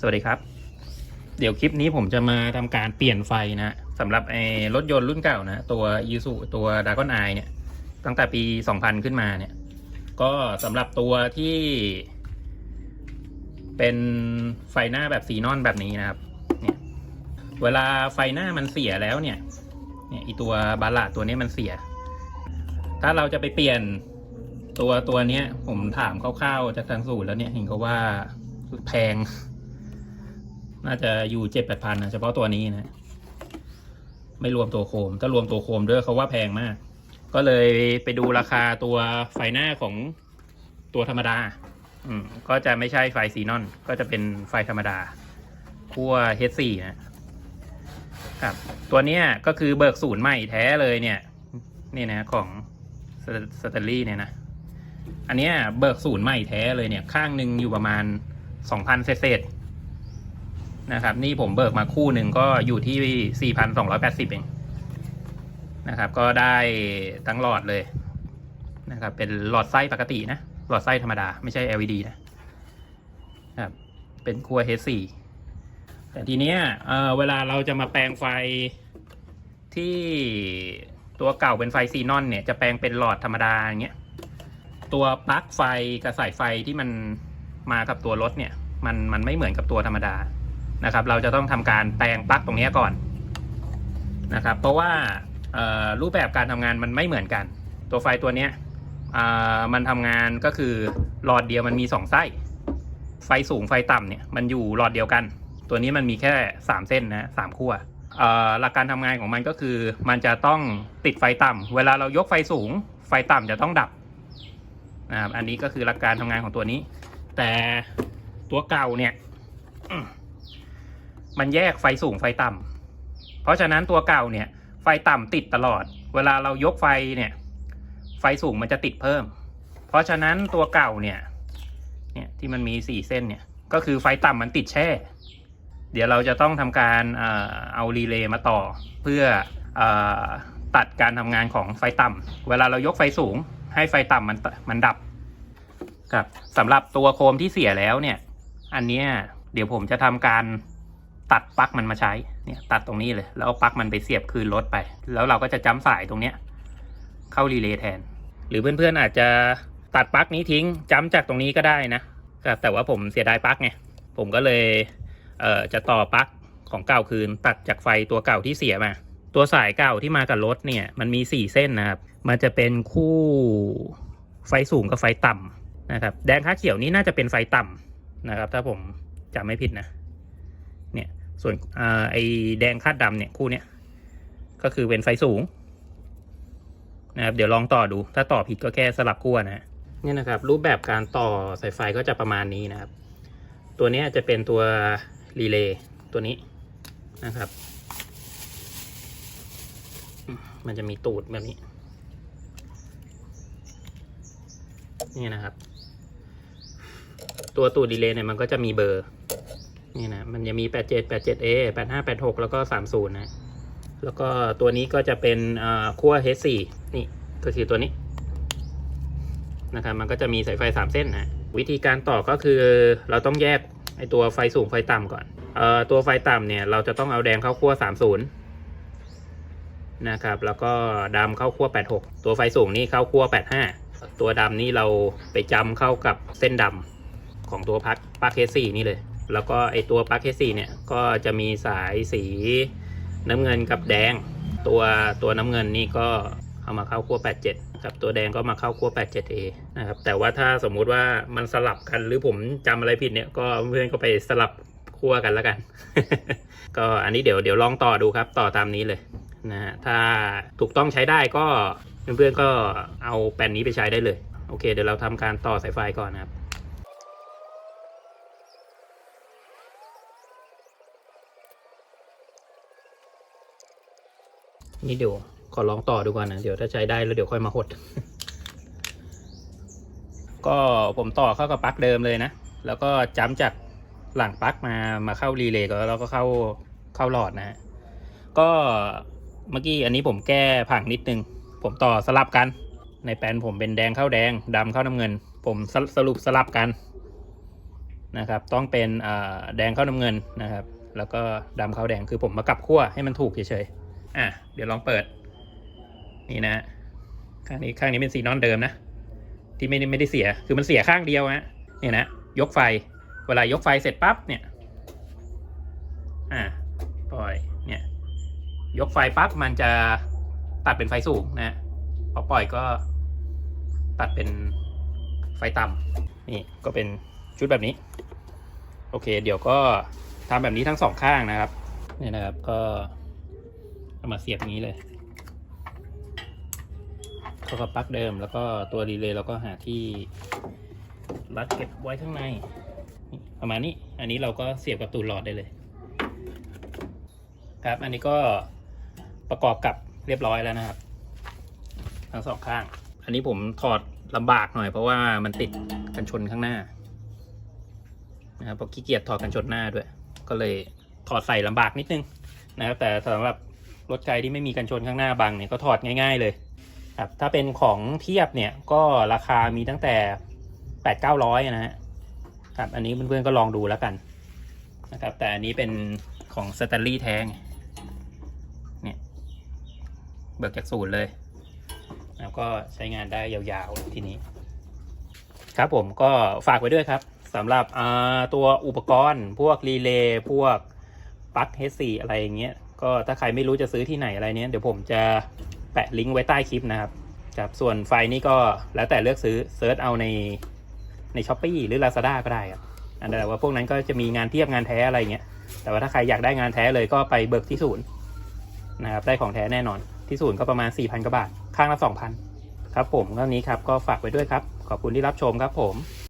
สวัสดีครับ เดี๋ยวคลิปนี้ผมจะมาทำการเปลี่ยนไฟนะสำหรับไอ้รถยนต์รุ่นเก่านะตัวยูสุตัวดากอนไอเนี่ย ตั้งแต่ปี 2000 ขึ้นมาเนี่ย ก็สำหรับตัวที่ เป็นไฟหน้าแบบสีนอนแบบนี้นะครับเนี่ยเวลาไฟหน้ามันเสียแล้วเนี่ยเนี่ยอีตัวบาลาตัวนี้มันเสีย ถ้าเราจะไปเปลี่ยนตัวตัวเนี้ย ผมถามคร่าวๆจากทางสูตรแล้วเนี่ยเห็นเขาว่าแพง น่าจะอยู่เจ็ดแปดพันนะเฉพาะตัวนี้นะ ไม่รวมตัวโคม ถ้ารวมตัวโคมด้วยเขาว่าแพงมาก ก็เลยไปดูราคาตัวไฟหน้าของตัวธรรมดา อืมก็จะไม่ใช่ไฟซีนอน ก็จะเป็นไฟธรรมดาขั้ว H4 นะครับ ตัวเนี้ยก็คือเบิกศูนย์ใหม่แท้เลยเนี่ย นี่นะของสเตอรี่เนี่ยนะ อันเนี้ยเบิกศูนย์ใหม่แท้เลยเนี่ย ข้างหนึ่งอยู่ประมาณสองพันเศษ นะครับ นี่ผมเบิกมาคู่หนึ่งก็อยู่ที่สี่พันสองร้อยแปดสิบเองนะครับ ก็ได้ทั้งหลอดเลยนะครับ เป็นหลอดไส้ปกตินะ หลอดไส้ธรรมดา ไม่ใช่ LED นะครับ เป็นขั้ว H4 แต่ทีเนี้ยเอ่อเวลาเราจะมาแปลงไฟที่ตัวเก่าเป็นไฟซีนอนเนี่ย จะแปลงเป็นหลอดธรรมดาอย่างเงี้ย ตัวปลั๊กไฟกับสายไฟที่มันมากับตัวรถเนี่ย มันมันไม่เหมือนกับตัวธรรมดา นะครับ เราจะต้องทำการแปลงปลั๊กตรงนี้ก่อนนะครับ เพราะว่ารูปแบบการทำงานมันไม่เหมือนกัน ตัวไฟตัวเนี้ยมันทำงานก็คือหลอดเดียวมันมีสองไส้ ไฟสูงไฟต่ำเนี่ยมันอยู่หลอดเดียวกัน ตัวนี้มันมีแค่สามเส้นนะสามขั้วหลักการทำงานของมันก็คือ มันจะต้องติดไฟต่ำเวลาเรายกไฟสูง ไฟต่ำจะต้องดับนะครับอันนี้ก็คือหลักการทำงานของตัวนี้ แต่ตัวเก่าเนี่ย มันแยกไฟสูงไฟต่ำเพราะฉะนั้นตัวเก่าเนี่ย ไฟต่ำติดตลอด เวลาเรายกไฟเนี่ย ไฟสูงมันจะติดเพิ่ม เพราะฉะนั้นตัวเก่าเนี่ย เนี่ยที่มันมีสี่เส้นเนี่ย ก็คือไฟต่ำมันติดแช่ เดี๋ยวเราจะต้องทำการเอารีเลย์มาต่อ เพื่ออตัดการทำงานของไฟต่ำเวลาเรายกไฟสูง ให้ไฟต่ำมันมันดับครับสำหรับตัวโคมที่เสียแล้วเนี่ย อันเนี้ยเดี๋ยวผมจะทำการ ตัดปลั๊กมันมาใช้เนี่ยตัดตรงนี้เลยแล้วเอาปลั๊กมันไปเสียบคืนรถไป แล้วเราก็จะจ้ำสายตรงเนี้ยเข้ารีเลย์แทน หรือเพื่อนๆอาจจะตัดปลั๊กนี้ทิ้งจ้ำจากตรงนี้ก็ได้นะครับแต่ว่าผมเสียดายปลั๊กไงผมก็เลยเอ่อจะต่อปลั๊กของเก่าคืนตัดจากไฟตัวเก่าที่เสียมาตัวสายเก่าที่มากับรถเนี่ยมันมีสี่เส้นนะครับ มันจะเป็นคู่ไฟสูงกับไฟต่ำนะครับ แดงค่าเขียวนี่น่าจะเป็นไฟต่ำนะครับ ถ้าผมจำไม่ผิดนะ ส่วนอไอแดงคาดดำเนี่ยคู่เนี้ยก็คือเป็นไฟสูงนะครับเดี๋ยวลองต่อดูถ้าต่อผิดก็แค่สลับขั้วนะฮะเนี่ยนะครับรูปแบบการต่อสายไฟก็จะประมาณนี้นะครับ ตัวเนี้ยจะเป็นตัวรีเลย์ตัวนี้นะครับมมันจะมีตูดแบบนี้ นี่นะครับ ตัวตูดรีเลย์เนี่ยมันก็จะมีเบอร์ นี่นะมันจะมี 87 87A 85 86 แล้วก็ 30 นะ แล้วก็ตัวนี้ก็จะเป็นขั้ว H4 นี่ก็คือตัวนี้นะครับมันก็จะมีสายไฟ 3 เส้นนะวิธีการต่อก็คือเราต้องแยกไอตัวไฟสูงไฟต่ำก่อนเอ่อตัวไฟต่ำเนี่ยเราจะต้องเอาแดงเข้าขั้ว 30 นะครับ แล้วก็ดำเข้าขั้ว 86 ตัวไฟสูงนี่เข้าขั้ว 85 ตัวดำนี่เราไปจำเข้ากับเส้นดำของตัวพักปลั๊ก H4 นี่เลย แล้วก็ไอตัวปลั๊ก H4 เนี่ยก็จะมีสายสีน้ำเงินกับแดง ตัวตัวน้ำเงินนี่ก็เอามาเข้าขั้ว 87 กับตัวแดงก็มาเข้าขั้ว 87A นะครับแต่ว่าถ้าสมมุติว่ามันสลับกันหรือผมจำอะไรผิดเนี่ยก็เพื่อนก็ไปสลับขั้วกันแล้วกัน ก็อันนี้เดี๋ยวเดี๋ยวลองต่อดูครับต่อตามนี้เลยนะฮะถ้าถูกต้องใช้ได้ก็เพื่อนๆก็เอาแปลนนี้ไปใช้ได้เลย โอเค เดี๋ยวเราทำการต่อสายไฟก่อนนะครับ นี่เดี๋ยวขอลองต่อดูก่อนนะเดี๋ยวถ้าใช้ได้แล้วเดี๋ยวค่อยมาหด ก็ผมต่อเข้ากับปลั๊กเดิมเลยนะ แล้วก็จ้ำจากหลังปลั๊กมามาเข้ารีเลย์ก็แล้วก็เข้าเข้าหลอดนะฮะก็เมื่อกี้อันนี้ผมแก้ผังนิดนึง ผมต่อสลับกัน ในแปลนผมเป็นแดงเข้าแดงดำเข้าน้ำเงิน ผมสสรุปสลับกันนะครับ ต้องเป็นอ่าแดงเข้าน้ำเงินนะครับ แล้วก็ดำเข้าแดงคือผมมากลับขั้วให้มันถูกเฉยๆ อะเดี๋ยวลองเปิด นี่นะข้างนี้ข้างนี้เป็นซีนอนเดิมนะที่ไม่ได้ไม่ได้เสียคือมันเสียข้างเดียวฮะเนี่ยนะยกไฟ เวลายกไฟเสร็จปั๊บเนี่ย อ่าปล่อยเนี่ย ยกไฟปั๊บมันจะตัดเป็นไฟสูงนะพอปล่อยก็ตัดเป็นไฟต่ำนี่ก็เป็นชุดแบบนี้ โอเค เดี๋ยวก็ทำแบบนี้ทั้งสองข้างนะครับ นี่นะครับก็ เอามาเสียบงนี้เลยก็กับปลั๊กเดิม แล้วก็ตัวรีเลย์เราก็หาที่รัดเก็บไว้ข้างใน ประมาณนี้ อันนี้เราก็เสียบกับตูดหลอดได้เลย ครับ อันนี้ก็ประกอบกับเรียบร้อยแล้วนะครับ ทั้งสองข้าง อันนี้ผมถอดลำบากหน่อยเพราะว่ามันติดกันชนข้างหน้านะครับเพราะขี้เกียจถอดกันชนหน้าด้วย ก็เลยถอดใส่ลำบากนิดนึงนะครับ แต่สำหรับ รถไกที่ไม่มีกันชนข้างหน้าบังเนี่ยก็ถอดง่าย ๆเลยครับถ้าเป็นของเทียบเนี่ยก็ราคามีตั้งแต่แปดเก้าร้อยนะฮะครับอันนี้เพื่อนๆก็ลองดูแล้วกันนะครับ แต่อันนี้เป็นของสแตนลีย์แท้งเนี่ยเบิกจากศูนย์เลย แล้วก็ใช้งานได้ยาวๆทีนี้ ครับผมก็ฝากไว้ด้วยครับสำหรับตัวอุปกรณ์พวกรีเลย์พวกปลั๊ก H4 อะไรอย่างเงี้ย ก็ถ้าใครไม่รู้จะซื้อที่ไหนอะไรเนี้ยเดี๋ยวผมจะแปะลิงก์ไว้ใต้คลิปนะครับครับส่วนไฟนี่ก็แล้วแต่เลือกซื้อเซิร์ชเอาในในช้อปปีหรือ Lazada ก็ได้ครับอันแต่ว่าพวกนั้นก็จะมีงานเทียบงานแท้อะไรเงี้ยแต่ว่าถ้าใครอยากได้งานแท้เลยก็ไปเบิกที่ศูนย์นะครับได้ของแท้แน่นอนที่ศูนย์ก็ประมาณ 4,000กว่าบาท ข้างละ 2,000 ครับผมเท่านี้ครับก็ฝากไว้ด้วยครับ ขอบคุณที่รับชมครับผม